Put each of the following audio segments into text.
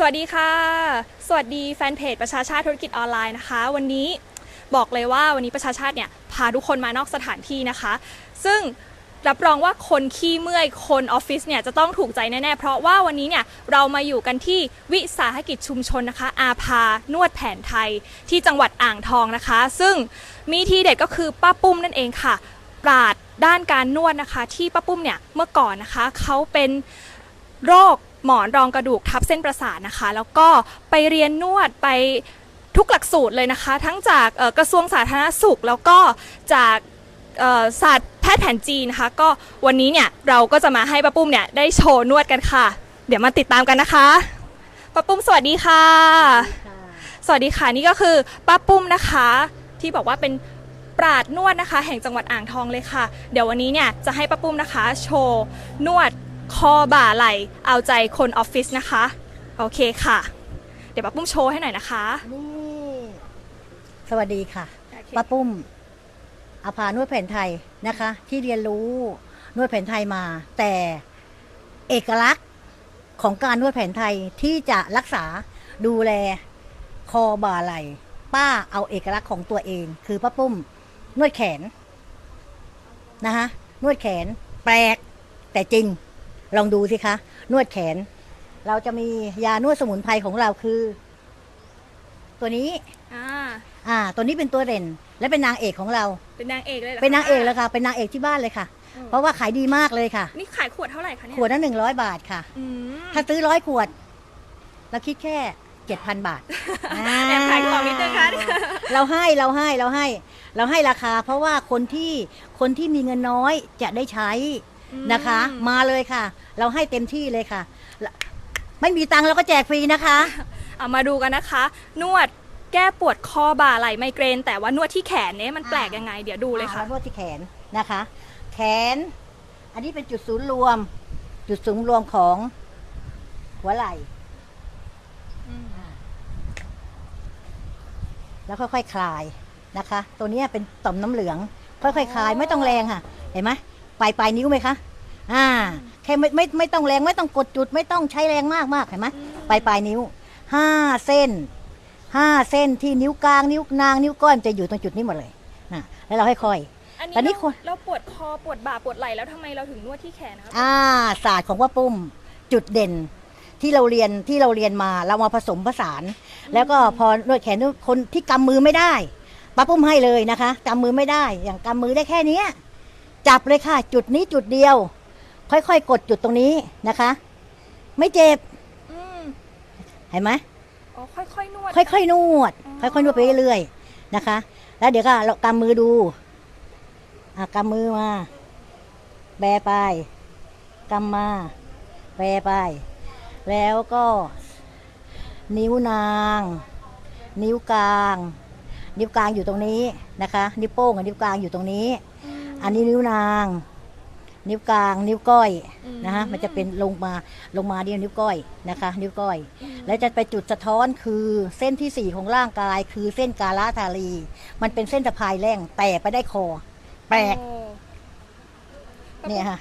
สวัสดีค่ะ สวัสดีแฟนเพจประชาชาติธุรกิจออนไลน์นะคะ วันนี้บอกเลยว่าวันนี้ประชาชาติเนี่ยพาทุกคนมานอกสถานที่นะคะ ซึ่งรับรองว่าคนขี้เมื่อยคนออฟฟิศเนี่ยจะต้องถูกใจแน่ๆ เพราะว่าวันนี้เนี่ยเรามาอยู่กันที่วิสาหกิจชุมชนนะคะ อาภานวดแผนไทยที่จังหวัดอ่างทองนะคะ ซึ่งมีทีเด็ดก็คือป้าปุ้มนั่นเองค่ะ ปราดด้านการนวดนะคะ ที่ป้าปุ้มเนี่ยเมื่อก่อนนะคะเขาเป็นโรค หมอนรองกระดูกทับเส้นประสาทนะคะ แล้วก็ไปเรียนนวดไปทุกหลักสูตรเลยนะคะ ทั้งจากกระทรวงสาธารณสุข แล้วก็จากศาสตร์แพทย์แผนจีนนะคะก็วันนี้เนี่ยเราก็จะมาให้ป้าปุ้มเนี่ยได้โชว์นวดกันค่ะ เดี๋ยวมาติดตามกันนะคะป้าปุ้มสวัสดีค่ะ สวัสดีค่ะนี่ก็คือป้าปุ้มนะคะ ที่บอกว่าเป็นปราดนวดนะคะ แห่งจังหวัดอ่างทองเลยค่ะ เดี๋ยววันนี้เนี่ยจะให้ป้าปุ้มนะคะ โชว์นวด คอบ่าไหล่เอาใจคนออฟฟิศนะคะ โอเคค่ะ เดี๋ยวป้าปุ้มโชว์ให้หน่อยนะคะนี่สวัสดีค่ะป้าปุ้มอาภานวดแผนไทยนะคะ ที่เรียนรู้นวดแผนไทยมา แต่เอกลักษณ์ของการนวดแผนไทยที่จะรักษาดูแลคอบ่าไหล่ป้าเอาเอกลักษณ์ของตัวเอง คือป้าปุ้ม นวดแขนนะคะนวดแขนแปลกแต่จริง ลองดูสิคะ นวดแขน เราจะมียานวดสมุนไพรของเราคือ ตัวนี้ อ่า อ่า ตัวนี้เป็นตัวเด่น และเป็นนางเอกของเรา เป็นนางเอกเลยหรอคะเป็นนางเอกแล้วค่ะ เป็นนางเอกที่บ้านเลยค่ะอืมเพราะว่าขายดีมากเลยค่ะ นี่ขายขวดเท่าไหร่คะเนี่ยขวดละหนึ่งร้อยบาทค่ะ อืมถ้าซื้อร้อยขวด เราคิดแค่เจ็ดพันบาท แอบขายของนิดนึงค่ะเราให้เราให้เราให้ เราให้ราคา เพราะว่าคนที่คนที่มีเงินน้อยจะได้ใช้ นะคะ มาเลยค่ะ เราให้เต็มที่เลยค่ะ ไม่มีตังค์เราก็แจกฟรีนะคะ เอามาดูกันนะคะ นวดแก้ปวดคอบ่าไหล่ไมเกรน แต่ว่านวดที่แขนเนี่ยมันแปลกยังไง เดี๋ยวดูเลยค่ะอ่านวดที่แขนนะคะ แขน อันนี้เป็นจุดศูนย์รวม จุดศูนย์รวมของหัวไหล่แล้วค่อยๆคลายนะคะ ตัวเนี้ยเป็นต่อมน้ำเหลือง ค่อยๆคลายไม่ต้องแรงค่ะ เห็นไหม ปลายปลายนิ้วไหมคะอ่าแค่ไม่ไม่ไม่ต้องแรงไม่ต้องกดจุดไม่ต้องใช้แรงมากมากเห็นไหมปลายปลายนิ้วห้าเส้นห้าเส้นที่นิ้วกลางนิ้วนางนิ้วก้อยมันจะอยู่ตรงจุดนี้หมดเลยนะแล้วเราค่อยอันตอนนี้นี้คนเราเราปวดคอปวดบ่าปวดไหล่แล้วทำไมเราถึงนวดที่แขนนะคะๆอ่าศาสตร์ของว่าปุ้มจุดเด่นที่เราเรียนที่เราเรียนมาเรามาผสมผสาน แล้วก็พอนวดแขนนวดคนที่กำมือไม่ได้ป้าปุ้มให้เลยนะคะกำมือไม่ได้อย่างกำมือได้แค่เนี้ย จับเลยค่ะ จุดนี้จุดเดียว ค่อยๆ กดจุดตรงนี้นะคะ ไม่เจ็บอืมเห็นไหมอ๋อค่อยๆนวด ค่อยๆนวด อ๋อค่อยๆนวดไปเรื่อยๆนะคะ แล้วเดี๋ยวก็เรากำมือดูอะกำมือมา แบไปกำมาแบไป แล้วก็ นิ้วนาง นิ้วกลาง นิ้วกลางอยู่ตรงนี้นะคะ นิ้วโป้งกับนิ้วกลางอยู่ตรงนี้ อืมอันนี้นิ้วนาง นิ้วกลาง นิ้วก้อยอืมนะคะมันจะเป็นลงมาลงมาเดียวนิ้วก้อยนะคะ นิ้วก้อย แล้วจะไปจุดสะท้อนคือเส้นที่สี่ของร่างกาย คือเส้นกาลาทารี มันเป็นเส้นสะพายแร่งแต่ไปได้คอ แปลกโอ้ป้าเนี่ยค่ะ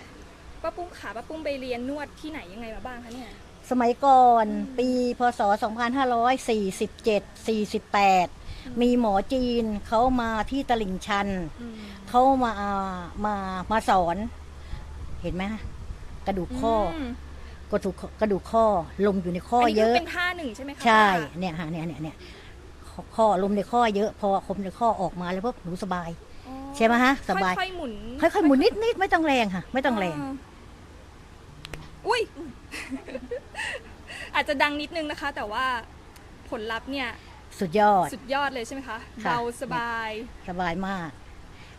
ป้าปุ้มขาป้าปุ้มไปเรียนนวดที่ไหนยังไงมาบ้างคะเนี่ยสมัยก่อนอืมปีพศ 2547 48 มีหมอจีนเขามาที่ตลิ่งชันอืมเขามามามาสอน เห็นไหมคะกระดูกข้ออมกระดูกกระดูกข้อลมอยู่ในข้ออันนี้เยคืออะเป็นท่าหนึ่งใช่ไหมคะใช่ป้าเนี่ยฮะเนี่ยเนี่ยเนี่ยข้อข้อลมในข้อเยอะพอลมในข้อออกมาแล้วพวกหนูสบายอ๋อใช่ไหมฮะสบายค่อยๆหมุนค่อยๆหมุนนิดนิดๆไม่ต้องแรงค่ะ ไม่ต้องแรงาอุ้ยอาจจะดังนิดนึงนะคะ แต่ว่าผลลัพธ์เนี่ย สุดยอด สุดยอดเลยใช่ไหมคะค่ะ เบาสบาย สบายมาก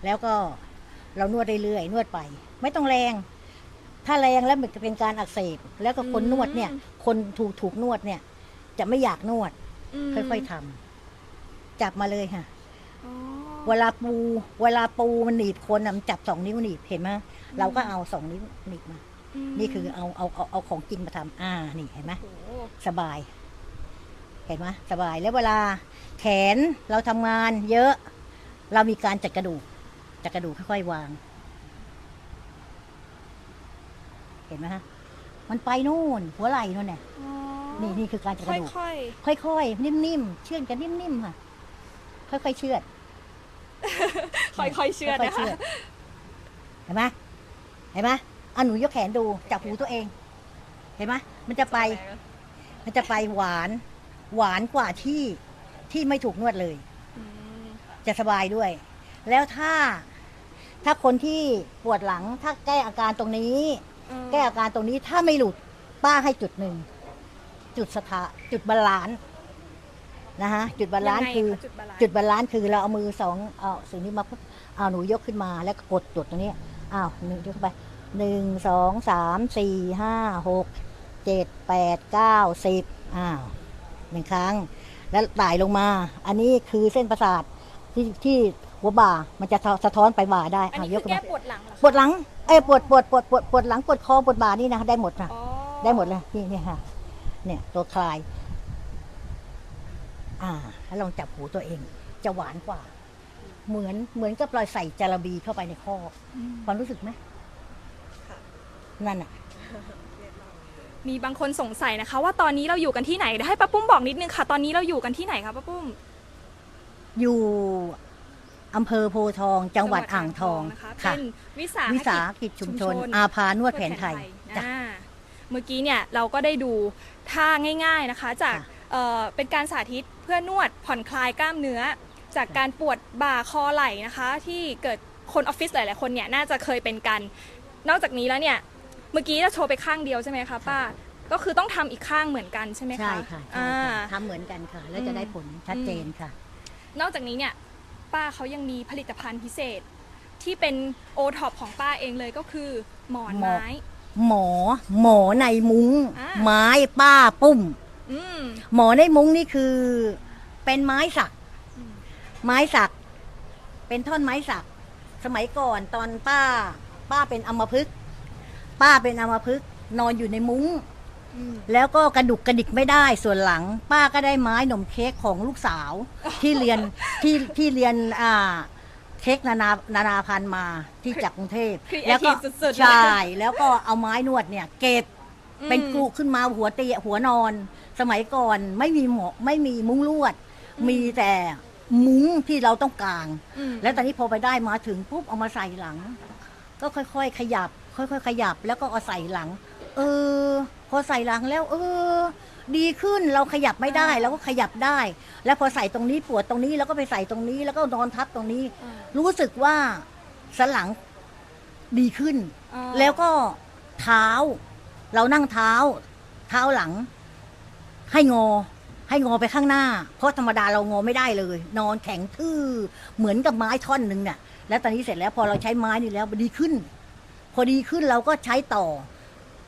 แล้วก็เรานวดเรื่อยๆนวดไป ไม่ต้องแรง ถ้าแรงแล้วมันจะเป็นการอักเสบ แล้วก็คนอืม นวดเนี่ย คนถูกถูกนวดเนี่ย จะไม่อยากนวด มค่อยๆทำจับมาเลยค่ะ อ๋อ เวลาปู เวลาปูมันหนีบคนน่ะมันจับสองนิ้วหนีบเห็นไหมเราก็เอาสองนิ้วหนีบมา มนี่คือเอาเอาเอาเอาของจริงมาทำอ่านี่เห็นไหมโอ้โหสบาย เห็นไหมสบายแล้วเวลาแขนเราทำงานเยอะเรามีการจัดกระดูกจัดกระดูกค่อยๆวาง เห็นไหมฮะมันไปนู่น หัวไหล่นู่นเนี่ยอ๋อนี่นี่คือการจัดกค่ระดูกอยค่อยๆนิ่มๆเชื่อดกันนิ่มๆค่ะ ค่อยๆเชื่อดๆค่อยๆเชื่อค่อยนะๆเชื่คะอดเห็นไหมเห็นไหมเอาหนูยกแขนดูจับหูตัวเอง เห็นไหมมันจะไป มันจะไปหวาน หวานกว่าที่ที่ไม่ถูกนวดเลย อืมจะสบายด้วย แล้วถ้าถ้าคนที่ปวดหลังถ้าแก้อาการตรงนี้ อืมแก้อาการตรงนี้ถ้าไม่หลุดป้าให้จุดหนึ่ง จุดสถาจุดบาลานซ์นะฮะจุดบาลานซ์ยังไงคือะจุดบาลานซ์จุดบาลานซ์คือเราเอามือสองเอาสิ่งนี้มาปุ๊บเอาหนูยกขึ้นมาแล้วก็กดจุดตรงนี้อ้าวหนึ่งยกขึ้นไปหนึ่งสองสามสี่ห้าหกเจ็ดแปดเก้าสิบอ้าว หนึ่งครั้ง แล้วไต่ลงมา อันนี้คือเส้นประสาทที่ที่หัวบ่ามันจะสะท้อนไปบ่าได้อันอ้าวนี้ยคืกอขึ้นแก้มาปวดหลังเหรอคะปวดหลังเอ้ยปวดปวดปวดปวดปวดหลังปวดคอปวดบ่านี่นะได้หมดนะอ๋อได้หมดเลยนี่เนี่ยค่ะ เนี่ยตัวคลาย อ่า แล้วลองจับหูตัวเอง จะหวานกว่า เหมือนเหมือนกับเราใส่จาระบีเข้าไปในข้อ อืมความรู้สึกไหมนั่นอะ มีบางคนสงสัยนะคะ ว่าตอนนี้เราอยู่กันที่ไหนเดี๋ยวให้ป้าปุ้มบอกนิดนึงค่ะ ตอนนี้เราอยู่กันที่ไหนคะป้าปุ้มอยู่อำเภอโพธิ์ทอง จังหวัดอ่างทองนะคะค่ะเป็นวิสาหวิสาหกิจกิจชุมชนชุมชน อาพานวดแผนไทยจ้ะอ่าเมื่อกี้เนี่ยเราก็ได้ดูท่าง่าย ๆนะคะ จากค่ะเอ่อเป็นการสาธิตเพื่อนวดผ่อนคลายกล้ามเนื้อ จากการปวดบ่าคอไหล่นะคะ ที่เกิดคนออฟฟิศหลายๆคนเนี่ยน่าจะเคยเป็นกัน นอกจากนี้แล้วเนี่ย เมื่อกี้เราโชว์ไปข้างเดียวใช่ไหมคะป้า ก็คือต้องทำอีกข้างเหมือนกันใช่ไหมคะใช่ค่ะใช่อ่า ค่ะทำเหมือนกันค่ะ แล้วจะได้ผลชัดเจนค่ะ นอกจากนี้เนี่ยป้าเขายังมีผลิตภัณฑ์พิเศษ ที่เป็นโอท็อปของป้าเองเลยก็คือหมอนหมอไม้ หมอ หมอในมุง้ง อ่า ไม้ป้าปุ้ม อืม หมอในมุ้งนี่คือ เป็นไม้สัก อืม ไม้สัก เป็นท่อนไม้สัก สมัยก่อนตอนป้า ป้าเป็นอัมพฤกษ์ ป้าเป็นอัมพฤกษ์นอนอยู่ในมุ้ง อืมแล้วก็กระดุกกระดิกไม่ได้ส่วนหลัง ป้าก็ได้ไม้หนมเค้กของลูกสาว ที่เรียนที่ที่เรียนอ่าเค้กนานานานาพันธุ์มาที่จากกรุงเทพ Creative แล้วก็สุดๆ ใช่แล้วก็เอาไม้นวดเนี่ย เก็บเป็นอืมกรุขึ้นมาหัวเตียหัวนอน สมัยก่อนไม่มีหมอไม่มีมุ้งลวดอืมมีแต่มุ้งที่เราต้องกาง อืม แล้วตอนนี้พอไปได้มาถึงปุ๊บเอามาใส่หลัง ก็ค่อยๆ ขยับ ค่อยๆ ขยับแล้วก็เอาใส่หลัง เออ พอใส่หลังแล้ว เออ ดีขึ้นเราขยับไม่ได้เราก็ขยับได้ แล้วพอใส่ตรงนี้ปวดตรงนี้แล้วก็ไปใส่ตรงนี้แล้วก็นอนทับตรงนี้ อ่ารู้สึกว่าสันหลังดีขึ้น อ่า แล้วก็เท้า เรานั่งเท้า เท้าหลัง ให้งอ ให้งอไปข้างหน้า เพราะธรรมดาเรางอไม่ได้เลย นอนแข็งทื่อเหมือนกับไม้ท่อนหนึ่งเนี่ยแล้วตอนนี้เสร็จแล้วพอเราใช้ไม้นี่แล้วดีขึ้นพ อดีขึ้นเราก็ใช้ต่อ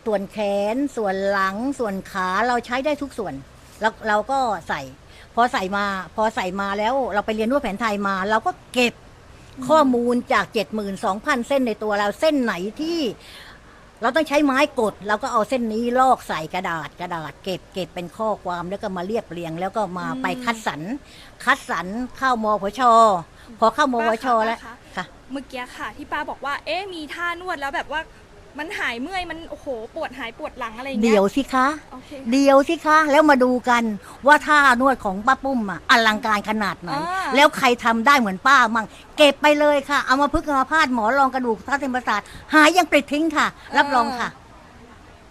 ส่วนแขนส่วนหลังส่วนขาเราใช้ได้ทุกส่วนแล้วเราก็ใส่ พอใส่มาพอใส่มาแล้วเราไปเรียนนวดแผนไทยมา เราก็เก็บข้อมูลจาก 72,000 เส้นในตัวเราเส้นไหนที่ เราต้องใช้ไม้กดเราก็เอาเส้นนี้ลอกใส่กระดาษกระดาษ เก็บเก็บเป็นข้อความแล้วก็มาเรียบเรียง แล้วก็มาไปคัดสรรคัดสรรเข้ามพชพอเข้ามพชแล้วป้าคะค่ะ เมื่อกี้ค่ะ ที่ป้าบอกว่า เอ๊ะมีท่านวดแล้วแบบว่ามันหายเมื่อยมันโอ้โหปวดหายปวดหลังอะไรอย่างเงี้เดี๋ยวสิคะ โอเค เดียวสิคะ แล้วมาดูกันว่าท่านวดของป้าปุ้มอะอลังการขนาดไหน อ่า แล้วใครทำได้เหมือนป้ามั่งเก็บไปเลยค่ะ เอามาพึกษ์เอามาพาดหมอรองกระดูกทับเส้นประสาทหายยังปลิดทิ้งค่ะ รับรองค่ะ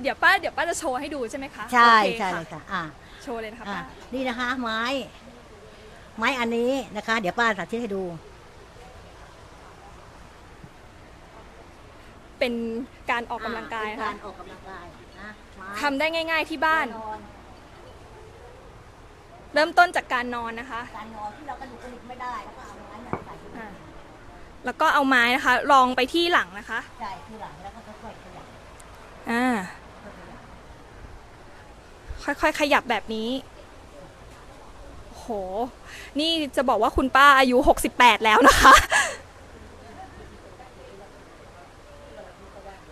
เดี๋ยวป้าเดี๋ยวป้าจะโชว์ให้ดูใช่ไหมคะใช่โอเคใช่ค่ะเลยค่ะอ่า โชว์เลยนะคะอ่าป้า นี่นะคะไม้ ไม้อันนี้นะคะ เดี๋ยวป้าสาธิตให้ดู เป็นการออกกำลังกายอ่นะเป็คะการออกกำลังกายนะไม้ทำได้ง่าย ๆที่บ้านนอนเริ่มต้นจากการนอนนะคะ การนอนที่เรากระดูกกระดิกไม่ได้แล้วก็เอาไม้เนี่ยใส่ขึ้นมาอ่าแล้วก็เอาไม้นะคะรองไปที่หลังนะคะใช่ที่หลังแล้วก็ค่อยๆขยับอ่าค่อยๆขยับแบบนี้โห นี่จะบอกว่าคุณป้าอายุ 68 แล้วนะคะ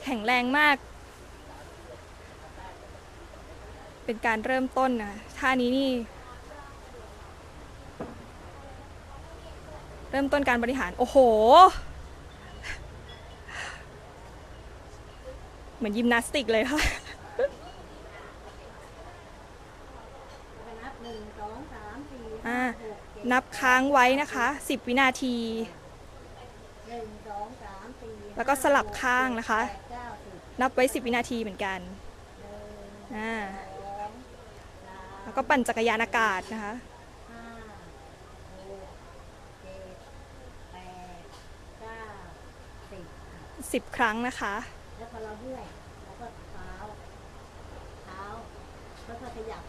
แข็งแรงมาก เป็นการเริ่มต้นนะท่านี้นี่ เริ่มต้นการบริหาร โอ้โห เหมือนยิมนาสติกเลยค่ะนับค้างไว้นะคะ 10 วินาที แล้วก็สลับข้างนะคะ นับไว้ 10 วินาทีเหมือนกันหนึ่งอ่าสองสามแล้วก็ปั่นจักรยานอากาศนะคะห้าหกเจ็ดแปดเก้าสิบ10ครั้งนะคะ แล้วพอเราเมื่อยเราก็เท้าเท้าแล้วก็ขยับ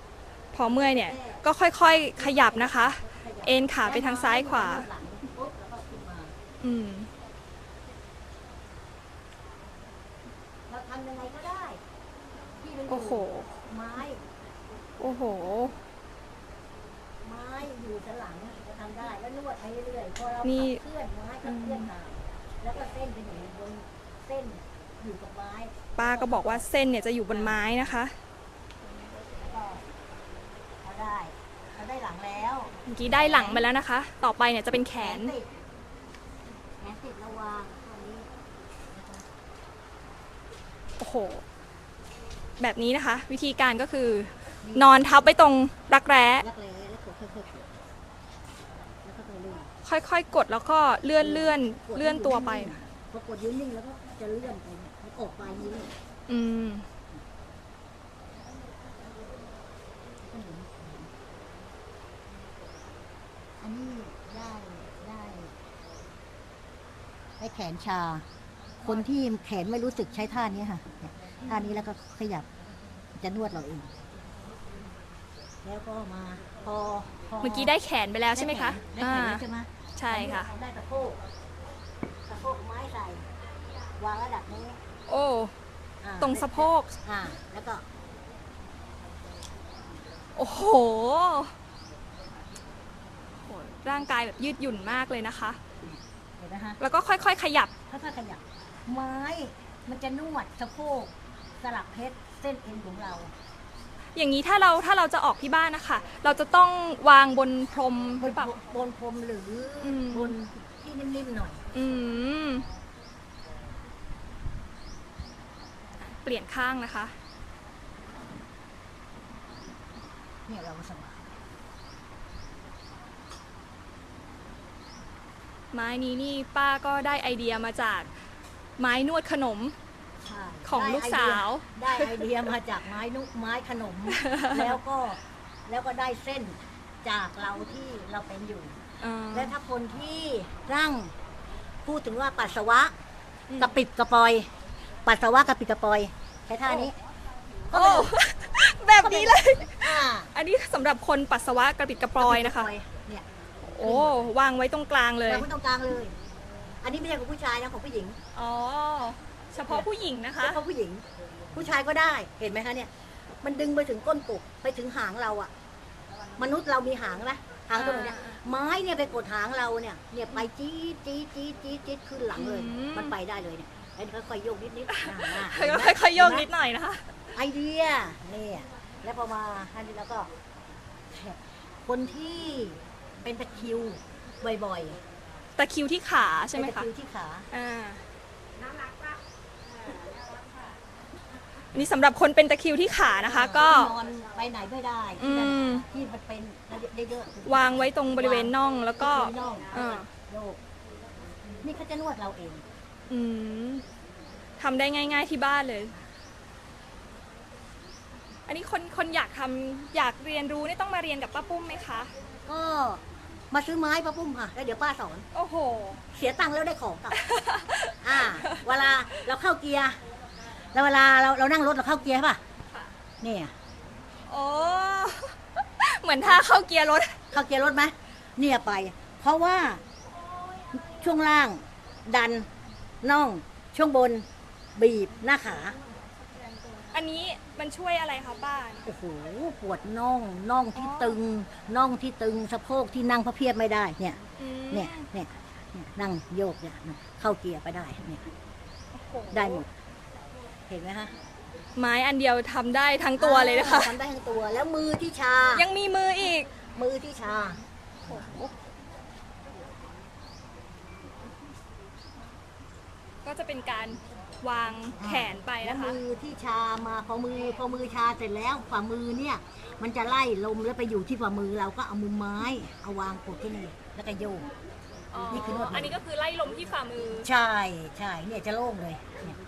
พอเมื่อยเนี่ยก็ค่อยๆขยับนะคะขยับเอ็นขาไปทางซ้ายขวาหลังปุ๊บแล้วก็ขึ้นมาอืม เราทำยังไงก็ได้ ที่มันยู่ โอ้โห ไม้ โอ้โห ไม้อยู่สันหลังจะทำได้แล้วนวดไปเรื่อยๆพอเรานี่เคลื่อนไม้ก็เคลื่อนมาแล้วก็เส้นไปอยู่บนเส้นอยู่กับไม้ป้าก็บอกว่าเส้นเนี่ยจะอยู่บนไม้นะคะ แล้วก็เราได้เราได้หลังแล้วเมื่อกี้ได้หลังไปแล้วนะคะ ต่อไปเนี่ยจะเป็นแขน ติดแขนติดระวางตรงนี้โอ้โห แบบนี้นะคะ วิธีการก็คือ นอนทับไปตรงรักแร้ รักแร้แล้วกดค่อยๆกดแล้วก็ไปเรื่อยค่อยๆ กดแล้วก็เลื่อนเลื่อนเลื่อนตัวไป พอกดยืนนิ่งแล้วก็จะเลื่อนไปเนี่ยมันออกไปยิ้มอืม อันนี้ได้ได้ได้แขนชา คนที่แขนไม่รู้สึกใช้ท่านี้ค่ะเนี่ย ท่านี้แล้วก็ขยับจะนวดเราเอง แล้วก็มาพอพเมื่อกี้ได้แขนไปแล้วใช่ไหมคะได้อ่าแขนแล้วใช่ไหมใช่ค่ะ ได้ตะโพกตะโพกไม้ใส่วางระดับนี้โอ้ อ่าตรงสะโพก อ่า แล้วก็โอ้โหโห ร่างกายแบบยืดหยุ่นมากเลยนะคะ เห็นไหมฮะแล้วก็ค่อยๆ ขยับถ้าถ้าขยับ ไม้มันจะนวดสะโพก สลับเพชรเส้นเอ็นของเรา อย่างนี้ถ้าเราถ้าเราจะออกที่บ้านนะคะ เราจะต้องวางบนพรมบหรืนอเปล่า บนพรมหรืออม บนที่นิ่มๆหน่อย อืม เปลี่ยนข้างนะคะ เนี่ยเราสบายไม้นี้นี่ป้าก็ได้ไอเดียมาจากไม้นวดขนมใช่ ของลูกสาว ได้ไอเดียมาจากไม้นุไม้ขนม แล้วก็แล้วก็ได้เส้นจากเราที่เราเป็นอยู่เออและถ้าคนที่ร่างพูดถึงว่าปัสสาวะอืมกระปิดกระปอย ปัสสาวะกระปิดกระปอยใช้ท่านี้โอ้แบบนี้เลยอ่าอันนี้สำหรับคนปัสสาวะกระปิดกระปอยนะคะเนี่ยโอ้วางไว้ตรงกลางเลยเราไม่ต้องกลางเลย อันนี้ไม่ใช่ของผู้ชายนะของผู้หญิง อ๋อ เฉพาะผู้หญิงนะคะเฉพาะผู้หญิง ผู้ชายก็ได้เห็นไหมคะเนี่ย มันดึงไปถึงก้นปุกไปถึงหางเราอะมนุษย์เรามีหางนะหางตัวไหนเนี่ยอ่าไม้เนี่ยไปกดหางเราเนี่ยเนี่ยไปจี๊ดจี๊ดจี๊ดจี๊ดจี๊ดขึ้นหลังเลย อืม มันไปได้เลยเนี่ยแล้วนี่ค่อยๆโยกนิดนิดๆอ่าอ่าค่เห็นไหมอยๆโยกนิดหน่อยนะคะ ไอเดียเนี่ยแล้วพอมาท่านนี้แล้วก็ คนที่เป็นตะคริวบ่อยตะคริวที่ขาๆใช่ไหมเป็นตะคะคริวที่ขา อ่า อันนี้สำหรับคนเป็นตะคริวที่ขานะคะก็ นอนไปไหนไม่ได้อืม ที่มันเป็นเยอะๆวางไว้ตรงบริเวณน่องแล้วก็บริเวณน่องอ่าโยกนี่เขาจะนวดเราเอง อืมทำได้ง่าย ๆที่บ้านเลย อันนี้คนคนอยากทำอยากเรียนรู้นี่ต้องมาเรียนกับป้าปุ้มไหมคะ ก็มาซื้อไม้ป้าปุ้มค่ะแล้วเดี๋ยวป้าสอน โอ้โห เสียตังค์แล้วได้ของกลับ อ่า เวลาเราเข้าเกียร์ แล้วเวลาเราเรานั่งรถเราเข้าเกียร์ใช่ป่ะค่ะเนี่ยโอ้เหมือนท่าเข้าเกียร์รถ เข้าเกียร์รถไหมเนี่ยไป เพราะว่าช่วงล่าง ดันน่องช่วงบน บีบหน้าขาอันนี้มันช่วยอะไรคะป้าโอ้โหปวดน่องน่องที่อ๋อตึงน่องที่ตึงสะโพกที่นั่งพระเพียบไม่ได้เนี่ยอืมเนี่ยเนี่ยเนี่ยนั่งโยกเนี่ยเข้าเกียร์ไปได้เนี่ยโอ้โหได้หมด เห็นไหมคะไม้อันเดียวทำได้ทั้งตัวเลยนะคะ ทำได้ทั้งตัวแล้วมือที่ชา ยังมีมืออีก มือที่ชาก็จะเป็นการวางแขนไปแล้วนะคะ มือที่ชามาพอมือพอมือชาเสร็จแล้วฝ่ามือเนี่ย มันจะไล่ลมแล้วไปอยู่ที่ฝ่ามือเราก็เอามือไม้เอาวางกดที่นี่แล้วก็โยกนี่คือนวดมืออั อันนี้ก็คือไล่ลมที่ฝ่ามือ ใช่ใช่เนี่ยจะโล่งเลยเนี่ยพ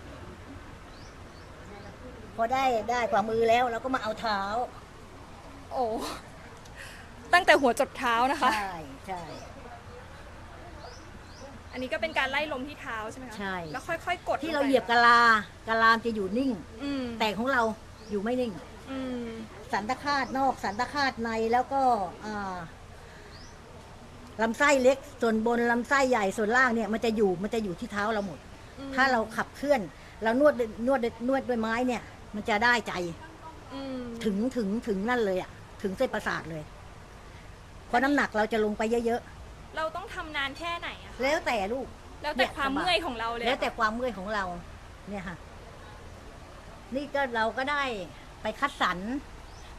อได้ได้ฝ่ามือแล้วเราก็มาเอาเท้าโอ้ตั้งแต่หัวจดเท้านะคะ ใช่ใช่ อันนี้ก็เป็นการไล่ลมที่เท้าใช่ไหมคะใช่ แล้วค่อยๆ กดที่ลงเราไปเหยียบกะลากะลามจะอยู่นิ่ง อืมแต่ของเราอยู่ไม่นิ่ง อืมสันตคาตนอกสันตคาตในแล้วก็อ่าลำไส้เล็กส่วนบนลำไส้ใหญ่ส่วนล่างเนี่ยมันจะอยู่มันจะอยู่ที่เท้าเราหมด อืมถ้าเราขับเคลื่อน เรานวดนวดนวดด้วยไม้เนี่ย มันจะได้ใจ อืมถึงถึงถึงนั่นเลยอะถึงเส้นประสาทเลย เพราะน้ำหนักเราจะลงไปเยอะเราต้องทำนานแค่ไหนอะๆ แล้วแต่ลูก แล้วแต่ความเนี่ยสบาย เมื่อยของเราเลยแล้วแต่ความเมื่อยของเรา เนี่ยค่ะ นี่ก็เราก็ได้ไปคัดสรร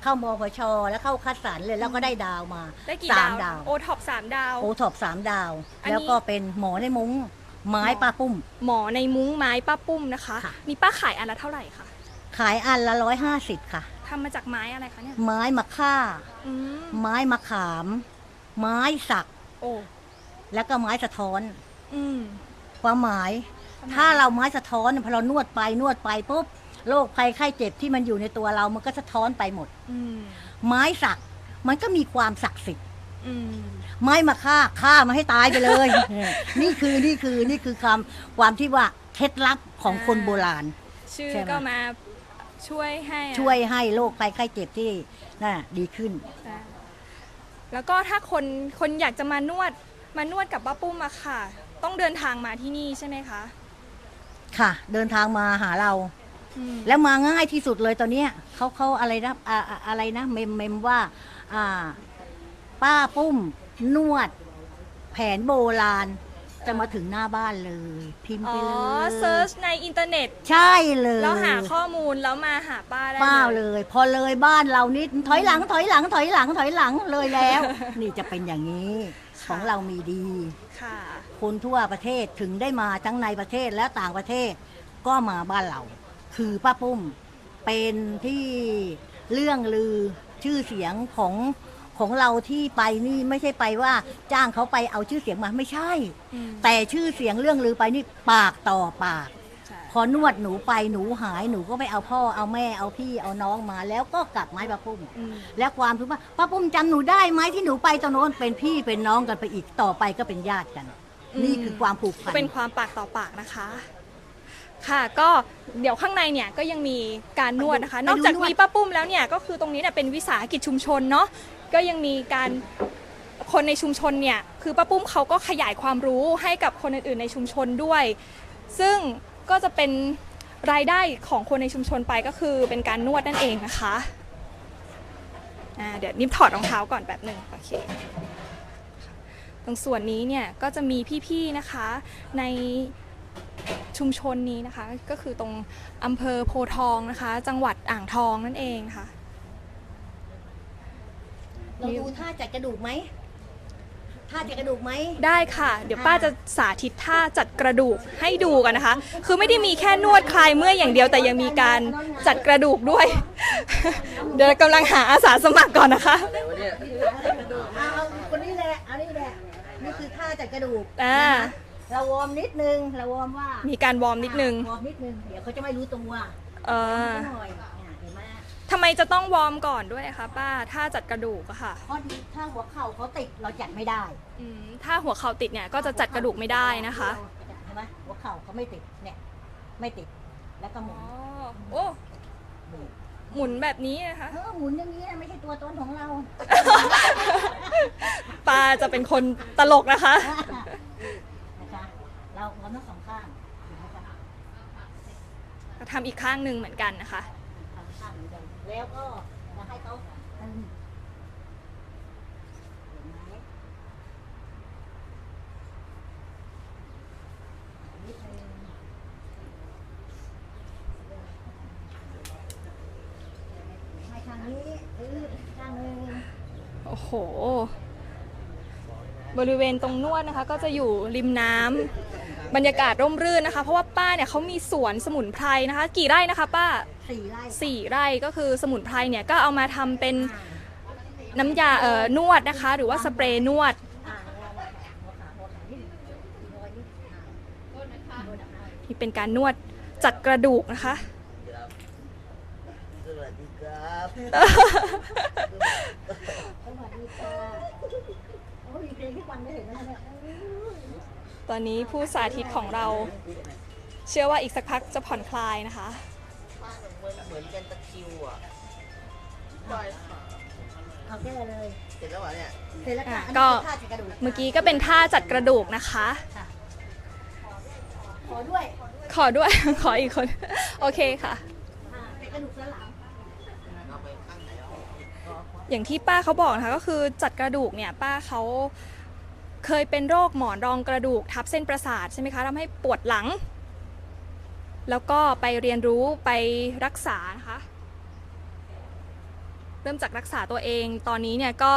เข้ามพชแล้วเข้าคัดสรรเลยแล้วก็ได้ดาวมาได้กี่สาดามวดาวโอท็อปสามดาว โอท็อปสามดาว อันนี้ แล้วก็เป็นหมอในมุ้งไม้ปลาปุ้ม หมอในมุ้งไม้ป้าปุ้มนะคะ ค่ะนี่ป้าขายอันละเท่าไหร่คะ ขายอันละร้อยห้าสิบค่ะ ทำมาจากไม้อะไรคะเนี่ยไม้มะค่า อืมไม้มะขาม ไม้สัก โอ้แล้วก็ไม้สะท้อน อืมความหมาย ถ้าเราไม้สะท้อนพอเรานวดไปนวดไปปุ๊บโรคภัยไข้เจ็บที่มันอยู่ในตัวเรา มันก็สะท้อนไปหมด อืมไม้สัก มันก็มีความศักดิ์สิทธิ์อืมไม้มาฆ่าฆ่ามาให้ตายไปเลย นี่คือนี่คือนี่คือความความที่ว่าเคล็ดลับของคนโบราณ ชื่อใช่ไหม ก็มา ช่วยให้อะช่วยให้โรคภัยไข้เจ็บที่น่ะดีขึ้นอ่าแล้วก็ถ้าคนคนอยากจะมานวดมานวดกับป้าปุ้มอะค่ะ ต้องเดินทางมาที่นี่ใช่ไหมคะค่ะ เดินทางมาหาเรา อืมแล้วมาง่ายที่สุดเลยตอนเนี้ยเขาเขาอะไรนะอ่าอ่าอะไรนะเมมเมมว่าอ่า ป้าปุ้ม นวด แผนโบราณ จะมาถึงหน้าบ้านเลย พิมพ์อ๋ไปอเลยเซิร์ชในอินเทอร์เน็ตใช่เลยแล้วหาข้อมูลแล้วมาหาป้าได้ป้าเลเลยยพอเลยบ้านเรานิดถอยหลังถอยหลังถอยหลังถอยหลังเลยแล้ว นี่จะเป็นอย่างนี้ค่ะของเรามีดี ค่ะ คนทั่วประเทศถึงได้มาทั้งในประเทศและต่างประเทศก็มาบ้านเรา คือป้าปุ้มเป็นที่เรื่องลือชื่อเสียงของ ของเราที่ไปนี่ไม่ใช่ไปว่าจ้างเขาไปเอาชื่อเสียงมาไม่ใช่ อืม แต่ชื่อเสียงเรื่องลือไปนี่ปากต่อปากใช่พอนวดหนูไปหนูหายหนูก็ไปเอาพ่อเอาแม่เอาพี่เอาน้องมา แล้วก็กลับไม้ป้าปุ้มอืม และความคือว่าป้าปุ้มจำหนูได้ไหมที่หนูไปตอนโน้นเป็นพี่เป็นน้องกันไปอีกต่อไปก็เป็นญาติกันนี่คือความผูกพัน เป็นความปากต่อปากนะคะ ค่ะ ก็เดี๋ยวข้างในเนี่ยก็ยังมีการนวดนะคะ ไปดูนอกจากนวด มีป้าปุ้มแล้วเนี่ยก็คือตรงนี้เนี่ยเป็นวิสาหกิจชุมชนเนาะ ก็ยังมีการคนในชุมชนเนี่ยคือป้าปุ้มเขาก็ขยายความรู้ให้กับคนอื่นๆในชุมชนด้วย ซึ่งก็จะเป็นรายได้ของคนในชุมชนไปก็คือเป็นการนวดนั่นเองนะคะเดี๋ยวนิมถอดรองเท้าก่อนแบบหนึ่งโอเคตรงส่วนนี้เนี่ยก็จะมีพี่ๆนะคะในชุมชนนี้นะคะ ก็คือตรงอำเภอโพทองนะคะ จังหวัดอ่างทองนั่นเองค่ะ เราดูท่าจัดกระดูกไหมท่าจัดกระดูกไหม ได้ค่ะ เดี๋ยวป้าจะสาธิตท่าจัดกระดูกให้ดูกันนะคะ คือไม่ได้มีแค่นวดคลายเมื่อยอย่างเดียวแต่ยังมีการจัดกระดูกด้วย เดี๋ยวกำลังหาอาสาสมัครก่อนนะคะ เอาเอาคนนี้แหละ เอานี่แหละ นี่คือท่าจัดกระดูกอ่า นะคะเราวอร์มนิดนึง เราวอร์มว่ามีการวอร์มนิดนึง วอร์มนิดนึง เดี๋ยวเขาจะไม่รู้ตัวเออหน่อยเนี่ยเห็นไหม ทำไมจะต้องวอร์มก่อนด้วยคะป้าท่าจัดกระดูกอะค่ะเพราะถ้าหัวเข่าเขาติดเราจัดไม่ได้อืมถ้าหัวเข่าติดเนี่ยก็จะจัดกระดูกไม่ได้นะคะเห็นไหมหัวเข่าเขาไม่ติดเนี่ยไม่ติดแล้วก็หมุอ๋นอโอ้หมุนแบบนี้นะคะ เออหมุนอย่างนี้นะไม่ใช่ตัวตนของเราป้าจะเป็นคนตลกนะคะ นะคะเราเราทั้งสองข้างเห็นไหมคะทำอีกข้างหนึ่งเหมือนกันนะคะ แล้วก็จะให้เขาตึงเห็นไหมนิดนึงให้ข้างนี้อือข้างนึง โอ้โห บริเวณตรงนวดนะคะ ก็จะอยู่ริมน้ำบรรยากาศร่มรื่นนะคะ เพราะว่าป้าเนี่ยเขามีสวนสมุนไพรนะคะ กี่ไร่นะคะป้าสี่ไร่สี่ไร่ก็คือสมุนไพรเนี่ยก็เอามาทำเป็นน้ำยาเอ่อนวดนะคะ หรือว่าสเปรย์นวดอ่าหัวขาหัวขาที่รอยนี่อ่าที่เป็นการนวดจัดกระดูกนะคะสวัสดีครับสวัสดีค่ะโอ้ย มีเพลงทุกวันได้เห็นไหมเนี่ยตอนนี้ผู้สาธิตของเรา เชื่อว่าอีกสักพักจะผ่อนคลายนะคะเหมือนเหมือนเป็นตะคริวอะเอาแก้เลยเสร็จแล้วเหรอเนี่ยเสร็จแล้วค่ะอะอันก็นี้คือท่าจัดกระดูกเมื่อกี้ก็เป็นท่าจัดกระดูกนะคะ ค่ะขอด้วยขอด้วย ขออีกคน โอเคค่ะ อ่าจัดกระดูกสันหลัง เอาไปข้างไหนเอา อย่างที่ป้าเขาบอกนะคะก็คือจัดกระดูกเนี่ยป้าเขาเคยเป็นโรคหมอนรองกระดูกทับเส้นประสาทใช่ไหมคะทำให้ปวดหลัง แล้วก็ไปเรียนรู้ไปรักษานะคะเริ่มจากรักษาตัวเอง ตอนนี้เนี่ยก็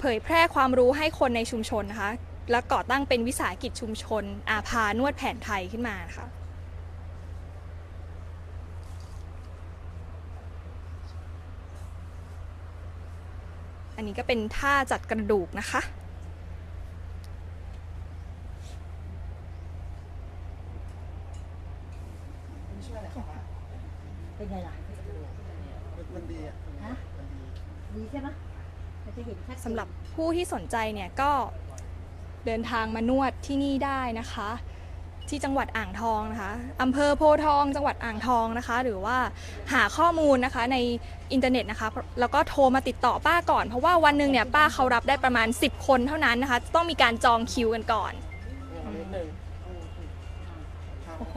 เผยแพร่ความรู้ให้คนในชุมชนนะคะ และก่อตั้งเป็นวิสาหกิจชุมชน อาพานวดแผนไทยขึ้นมานะคะ อันนี้ก็เป็นท่าจัดกระดูกนะคะ เป็นไงล่ะ มันดีอะฮะ ดีใช่ไหมมันจะเห็นชัดเจน สำหรับผู้ที่สนใจเนี่ยก็เดินทางมานวดที่นี่ได้นะคะ ที่จังหวัดอ่างทองนะคะอำเภอโพธิ์ทอง จังหวัดอ่างทองนะคะ หรือว่าหาข้อมูลนะคะในอินเทอร์เน็ตนะคะ แล้วก็โทรมาติดต่อป้าก่อน เพราะว่าวันหนึ่งเนี่ยป้าเขารับได้ประมาณ 10 คนเท่านั้นนะคะ ต้องมีการจองคิวกันก่อน โอ้โห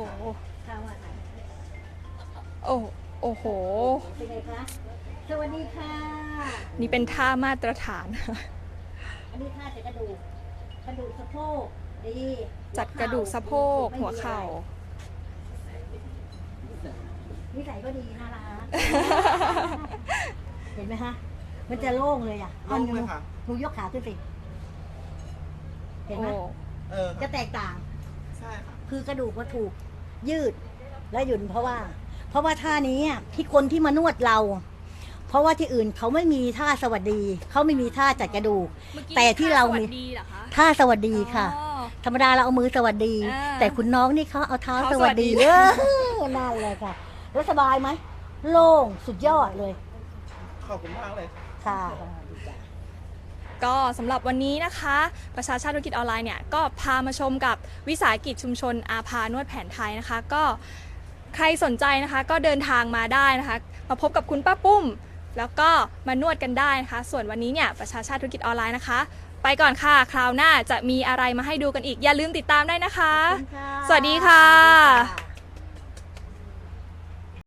ข้าวว่าไหนโอ้โอ้โห เป็นไงคะ สวัสดีค่ะ นี่เป็นท่ามาตรฐาน อันนี้ท่าจัดกระดูก กระดูกสะโพกดี จัดกระดูกสะโพกหัวเข่านิสัยก็ดีน่ารักเห็นไหมคะมันจะโล่งเลยอะโล่งเลยค่ะหนูยกขาขึ้นสิ เห็นไหมโอ้เออจะแตกต่าง ใช่ค่ะ คือกระดูกก็ถูก ยืดและหยุ่นเพราะว่า เพราะว่าท่านี้อะที่คนที่มานวดเรา เพราะว่าที่อื่นเขาไม่มีท่าสวัสดี เขาไม่มีท่าจัดกระดูกเมื่อกี้แต่ที่เรามีสวัสดีเหรอคะท่าสวัสดีค่ะอ๋อ ธรรมดาเราเอามือสวัสดี อ่าแต่คุณน้องนี่เขาเอาเท้าเท้าสวัสดีสวัสดี เออนั่นเลยค่ะ แล้วสบายไหม โล่งสุดยอดเลย ขอบคุณมากเลย ค่ะ ก็สำหรับวันนี้นะคะ ประชาชาติธุรกิจออนไลน์เนี่ยก็พามาชมกับวิสาหกิจชุมชนอาพานวดแผนไทยนะคะ ก็ใครสนใจนะคะก็เดินทางมาได้นะคะ มาพบกับคุณป้าปุ้ม แล้วก็มานวดกันได้นะคะ ส่วนวันนี้เนี่ยประชาชาติธุรกิจออนไลน์นะคะ ไปก่อนค่ะ คราวหน้าจะมีอะไรมาให้ดูกันอีก อย่าลืมติดตามได้นะคะขอบคุณค่ะสวัสดีค่ะ